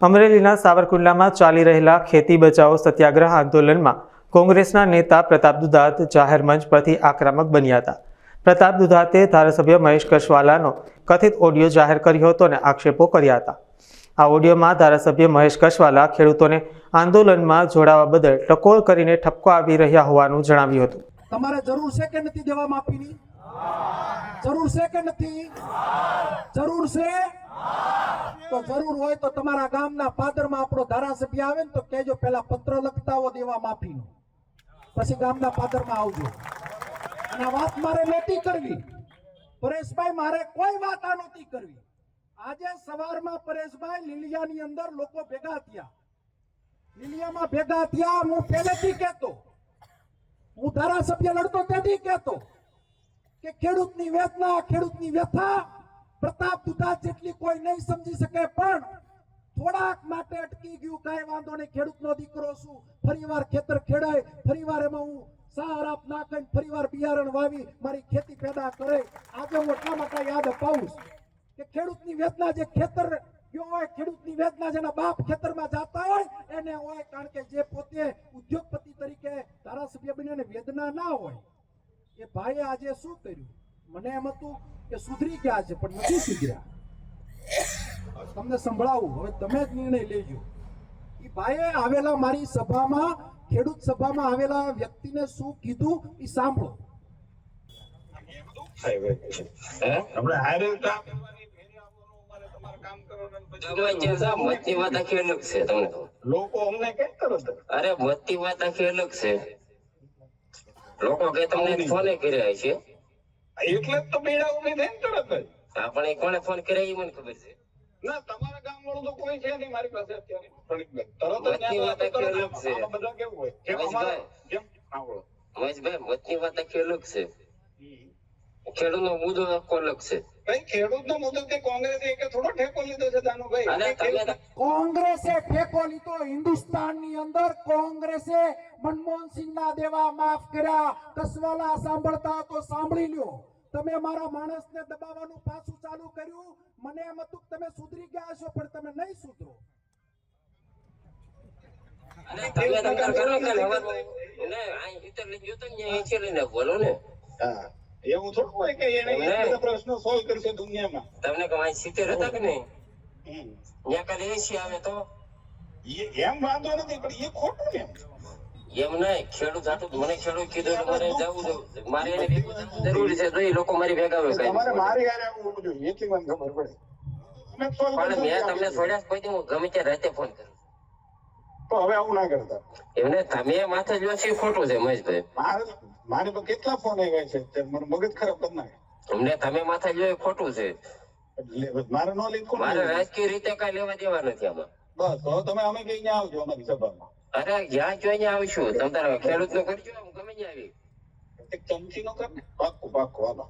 અમરેલીના સાવરકુંડલામાં ચાલી રહેલા ખેતી બચાવો સત્યાગ્રહ આંદોલનમાં કોંગ્રેસના નેતા પ્રતાપ દુધાત જાહેર મંચ પરથી આક્રમક બન્યા હતા. પ્રતાપ દુધાતે ધારાસભ્ય મહેશ કશવાલાનો કથિત ઓડિયો જાહેર કર્યો હતો અને આક્ષેપો કર્યા હતા. આ ઓડિયોમાં ધારાસભ્ય મહેશ કશવાલા ખેડૂતોને આંદોલનમાં જોડાવા બદલ ટકોર કરીને ઠપકો આવી રહ્યા હોવાનું જણાવ્યું હતું. તમારે જરૂર છે કે નથી દેવા માફીની? જરૂર છે કે નથી? જરૂર છે? તો જરૂર હોય તો તમારા ગામના પાદરમાં આપણો ધારાસભ્ય આવે ને તો કહેજો, પેલા પત્ર લખતા હો દેવા માફીનો. પછી ગામના પાદરમાં આવજો. અને વાત મારે નહોતી કરવી. પરેશભાઈ, મારે કોઈ વાત આ નહોતી કરવી. આજે સવારમાં પરેશભાઈ લીલિયાની અંદર લોકો ભેગા થયા. લીલિયામાં ભેગા થયા, હું પહેલેથી કહેતો. હું ધારાસભ્ય લડતો તેથી કહેતો કે ખેડૂતની વેદના ખેડૂતની વ્યથા પ્રતાપ દુધા જેટલી કોઈ નહીં સમજી શકે, પણ થોડાક માટે અટકી ગયું, કાંઈ વાંધો નહીં. ખેડૂતનો દીકરો છું, ફરીવાર ખેતર ખેડાય, ફરીવાર એમાં હું સાર આપ નાખીને ફરીવાર બિયારણ વાવી, મારી ખેતી પેદા કરે. આજે હું એટલા માટે યાદ અપાવું કે ખેડૂતની વેદના જે ખેતર હોય, ખેડૂતની વેદના જેના બાપ ખેતરમાં જાતા હોય, એને હોય કારણ કે જે પોતે ઉદ્યોગપતિ તરીકે ધારાસભ્ય બનીને વેદના ના હોય. એ ભાઈએ આજે શું કર્યું? મને એમ હતું કે સુધરી ગયા છે પણ નથી સુધર્યા. તમને સંભળાવું હવે તમે જ નિર્ણય લેજો. એ ભાઈએ આવેલા મારી સભામાં ખેડૂત સભામાં આવેલા વ્યક્તિને શું કીધું એ સાંભળો. અરે વાત આખી અલગ છે. લોકો કે તમને ફોને કર્યા છે એટલે તો બેડા ઊભી થઈ ને તરત જ. આપણે કોને ફોન કરે એ મને ખબર છે. ના તમારા ગામ વાળું તો કોઈ છે નહીં મારી પાસે અત્યારે તરત જ બધી કેવું હોય? જેમ મહેશભાઈ. મતની વાત આખી છે. ખેડૂત નો મુદ્દો છે ભાઈ તે કોંગ્રેસે એકે થોડો ઠેકો લીધો છે દાનુભાઈ કોંગ્રેસે ઠેકો લીધો હિન્દુસ્તાનની અંદર કોંગ્રેસે ના દેવા માફ કર્યા કસવાલા સાંભળતા તો સાંભળી લ્યો. તમે મારા માણસને દબાવવાનું પાછું ચાલુ કર્યું. મને એમ હતું કે તમે સુધરી ગયા છો પણ તમે નહીં સુધરો. તમને? સિત્તેર હતા કે નહીં? ત્યાં કાલે એસી આવે તો? એમ વાંધો નથી પણ એ ખોટું ને એમ નહીં ખેડૂત હાટું મને ખેડૂત કીધું એટલે મારે જવું મારે એને ભેગું થવું જરૂરી છે તો એ લોકો મારી ભેગા હોય મારી હારે આવવું જોઈએ. એટલી મને ખબર પડે. પણ મેં તમને. છોડ્યા પછી હું ગમે ત્યાં રાતે ફોન કરું તો હવે આવું ના કરતા. એમને તમે માથે જો છે એ ખોટું છે મહેશભાઈ. મારે મારે તો કેટલા ફોન આવ્યા છે મારો મને મગજ ખરાબ કરી નાખે. તમને તમે માથે જો એ ખોટું છે. મારે નો લીધું મારે રાજકીય રીતે કઈ લેવા દેવા નથી આમાં. બસ તો તમે અમે કઈ આવજો અમારી સભામાં. અરે, જ્યાં જોઈને આવીશું તમે તારા ખેડૂતનું કરજો ગમે ત્યાં આવી ચમચી નો કર ને. પાકું પાકું હાલો.